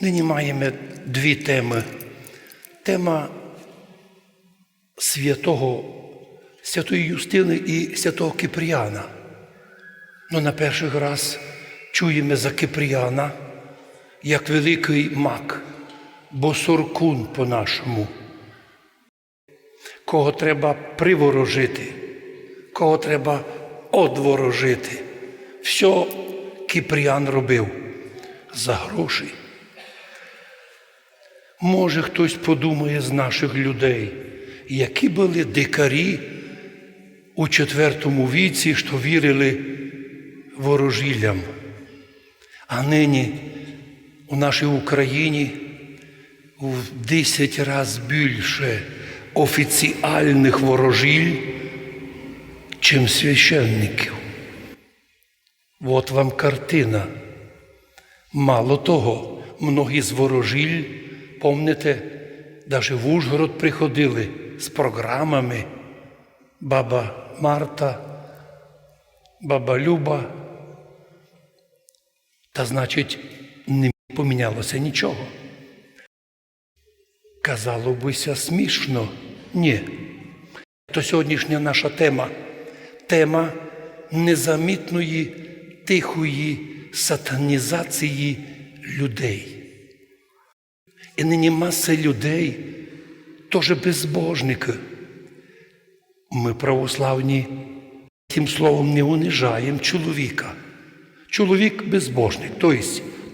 Нині маємо дві теми. Тема святого, святої Юстини і святого Кипріана. Ну, на перший раз чуємо за Кипріана як великий мак, босоркун по-нашому, кого треба приворожити, кого треба одворожити. Все Кипріан робив за гроші. Може, хтось подумає з наших людей, які були дикарі у IV віці, що вірили ворожіллям. А нині у нашій Україні в 10 разів більше офіціальних ворожіль, чим священників. От вам картина. Мало того, многі з ворожіль, помните, навіть в Ужгород приходили з програмами баба Марта, баба Люба. Та значить, не помінялося нічого. Казало бися смішно. Ні. То сьогоднішня наша тема тема незамітної тихої сатанізації людей. І нині маса людей, теж безбожники. Ми православні тим словом не унижаємо чоловіка. Чоловік безбожник, тобто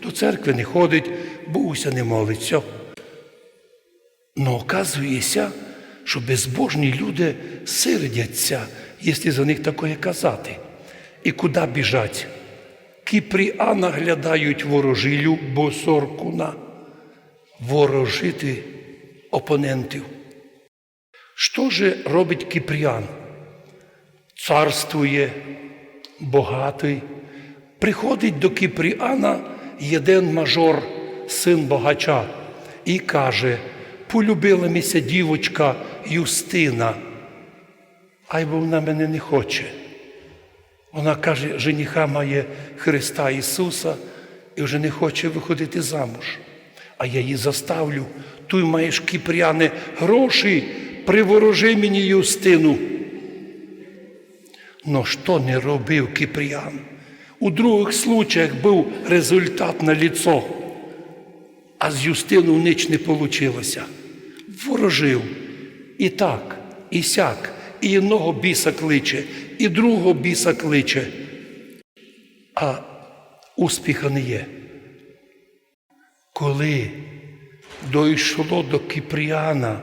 до церкви не ходить, буся не молиться. Но оказується, що безбожні люди сердяться, якщо за них таке казати. І куди біжать? Кіпріана глядають ворожилю босоркуна, ворожити опонентів. Що же робить Кіпріан? Царствує, богатий. Приходить до Кіпріана єдин мажор, син богача, і каже: полюбила мися дівочка Юстина, ай бо вона мене не хоче. Вона каже, жениха має Христа Ісуса і вже не хоче виходити замуж. А я її заставлю, туй маєш кіпряне гроші, приворожи мені Юстину. Но що не робив Кіпріан? У других случаях був результат на ліцо, а з Юстину ніч не вийшло. Ворожив і так, і сяк, і одного біса кличе, і другого біса кличе, а успіха не є. Коли дійшло до Кіпріана,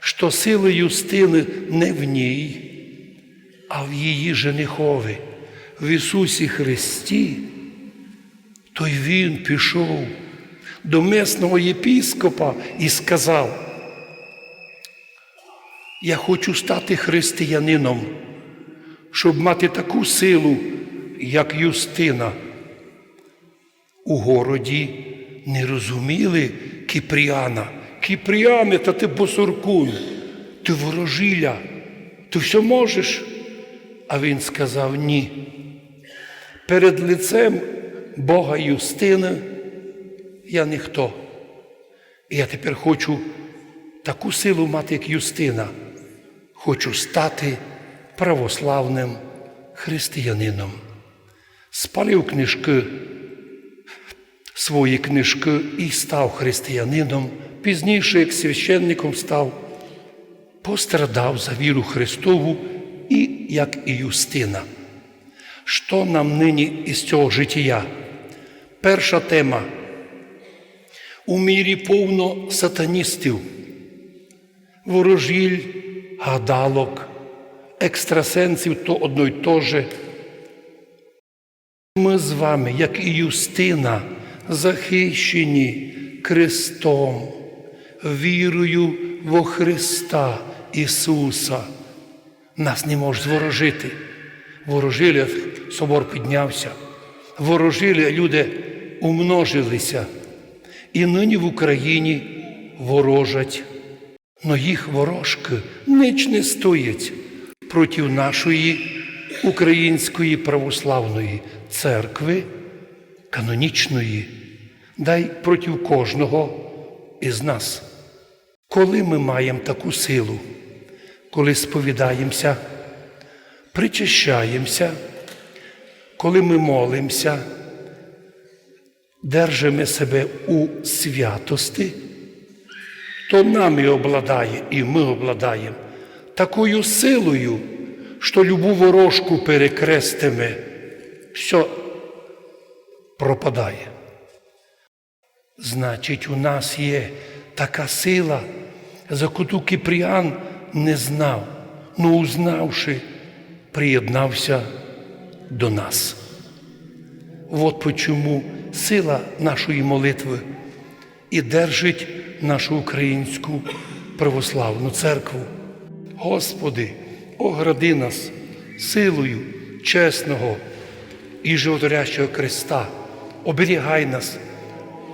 що сили Юстини не в ній, а в її женихові, в Ісусі Христі, то й він пішов до месного єпіскопа і сказав, я хочу стати християнином, щоб мати таку силу, як Юстина. У городі не розуміли Кіпріана. Кіпріане, та ти босоркун, ти ворожіля, ти все можеш. А він сказав ні. Перед лицем Бога Юстини я ніхто. І я тепер хочу таку силу мати, як Юстина. Хочу стати православним християнином. Спалив книжки, свої книжки і став християнином. Пізніше, як священником став, пострадав за віру Христову і як і Юстина. Що нам нині із цього життя? Перша тема. У мірі повно сатаністів, ворожіль, гадалок, екстрасенсів то одно й то же. Ми з вами, як і Юстина, захищені Христом, вірою во Христа Ісуса. Нас не може зворожити. Ворожили, собор піднявся. Ворожили, люди умножилися. І нині в Україні ворожать. Но їх ворожки ніч не стоять проти нашої української православної церкви, канонічної, дай проти кожного із нас. Коли ми маємо таку силу, коли сповідаємося, причащаємося, коли ми молимося, держимо себе у святости, то нами обладає і ми обладаємо такою силою, що любу ворожку перекрестиме, все пропадає. Значить, у нас є така сила, за яку Кипріан не знав, но узнавши, приєднався до нас. От почому сила нашої молитви і держить нашу українську православну церкву. Господи, огради нас силою чесного і животворящого Христа, оберігай нас,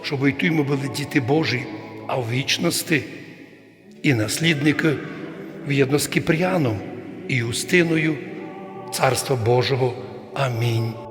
щоб і ми були діти Божі, а в вічності і наслідники в'єдно з Кіпріаном і Юстиною Царства Божого. Амінь.